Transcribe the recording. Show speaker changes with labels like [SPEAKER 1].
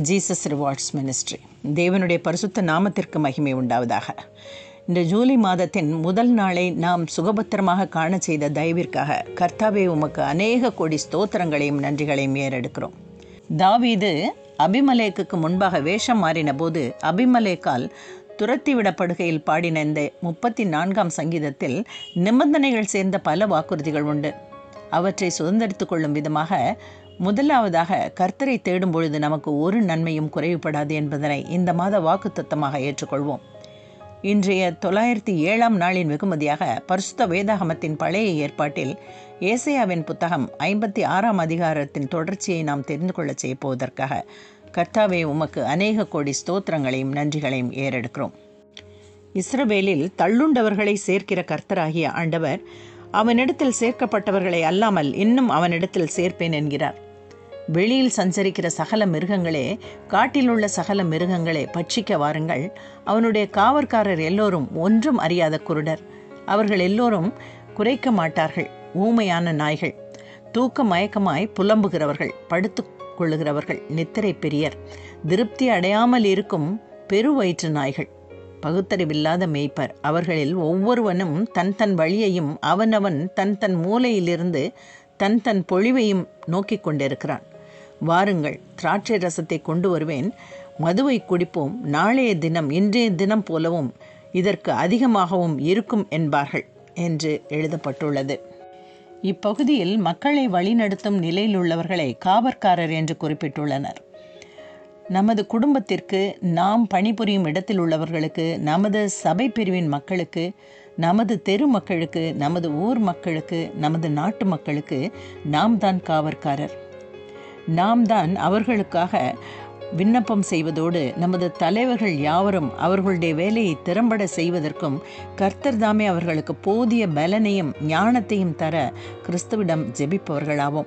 [SPEAKER 1] Jesus rewards ministry தேவனுடைய பரிசுத்த நாமத்திற்கு மகிமை உண்டாவதாக. இந்த ஜூலை மாதத்தின் முதல் நாளை நாம் சுகபத்திரமாக காண செய்த தயவிற்காக கர்த்தாவே உமக்கு அநேக கோடி ஸ்தோத்திரங்களையும் நன்றிகளையும் ஏறெடுக்கிறோம். தாவீது அபிமலேக்குக்கு முன்பாக வேஷம் மாறின போது அபிமலேக்கால் துரத்திவிடப்படுகையில் பாடின இந்த முப்பத்தி நான்காம் சங்கீதத்தில் நிபந்தனைகள் சேர்ந்த பல வாக்குறுதிகள் உண்டு. அவற்றை சுதந்திரித்து கொள்ளும் விதமாக முதலாவதாக கர்த்தரை தேடும் பொழுது நமக்கு ஒரு நன்மையும் குறைவுபடாது என்பதனை இந்த மாத வாக்குத்தத்தமாக ஏற்றுக்கொள்வோம். இன்றைய தொள்ளாயிரத்தி ஏழாம் நாளின் வெகுமதியாக பரிசுத்த வேதாகமத்தின் பழைய ஏற்பாட்டில் ஏசையாவின் புத்தகம் ஐம்பத்தி ஆறாம் அதிகாரத்தின் தொடர்ச்சியை நாம் தெரிந்து கொள்ளச் செய்யப்போவதற்காக கர்த்தாவே உமக்கு அநேக கோடி ஸ்தோத்திரங்களையும் நன்றிகளையும் ஏறெடுக்கிறோம். இஸ்ரவேலில் தள்ளுண்டவர்களை சேர்க்கிற கர்த்தராகிய ஆண்டவர் அவனிடத்தில் சேர்க்கப்பட்டவர்களை அல்லாமல் இன்னும் அவனிடத்தில் சேர்ப்பேன் என்கிறார். வெளியில் சஞ்சரிக்கிற சகல மிருகங்களே காட்டில் உள்ள சகல மிருகங்களே பட்சிக்க வாருங்கள். அவனுடைய காவற்காரர் எல்லோரும் ஒன்றும் அறியாத குருடர். அவர்கள் எல்லோரும் குறைக்க மாட்டார்கள் ஊமையான நாய்கள். தூக்க மயக்கமாய் புலம்புகிறவர்கள் படுத்து கொள்ளுகிறவர்கள் நித்திரை பெரியர். திருப்தி அடையாமல் இருக்கும் பெருவயிற்று நாய்கள். பகுத்தறிவில்லாத மேய்ப்பர். அவர்களில் ஒவ்வொருவனும் தன் தன் வழியையும் அவனவன் தன் தன் மூலையிலிருந்து தன் தன் பொழிவையும் நோக்கி கொண்டிருக்கிறான். வாருங்கள் திராட்சை ரசத்தை கொண்டு வருவேன். மதுவை குடிப்போம். நாளைய தினம் இன்றைய தினம் போலவும் இதற்கு அதிகமாகவும் இருக்கும் என்பார்கள் என்று எழுதப்பட்டுள்ளது. இப்பகுதியில் மக்களை வழிநடத்தும் நிலையில் உள்ளவர்களை காவற்காரர் என்று குறிப்பிட்டுள்ளனர். நமது குடும்பத்திற்கு நாம் பணிபுரியும் இடத்தில் உள்ளவர்களுக்கு நமது சபை பிரிவின் மக்களுக்கு நமது தெரு மக்களுக்கு நமது ஊர் மக்களுக்கு நமது நாட்டு மக்களுக்கு நாம் தான் காவற்காரர். நாம் தான் அவர்களுக்காக விண்ணப்பம் செய்வதோடு நமது தலைவர்கள் யாவரும் அவர்களுடைய வேலையை திறம்பட செய்வதற்கும் கர்த்தர் தாமே அவர்களுக்கு போதிய பலனையும் ஞானத்தையும் தர கிறிஸ்துவிடம் ஜெபிப்பவர்களாவோம்.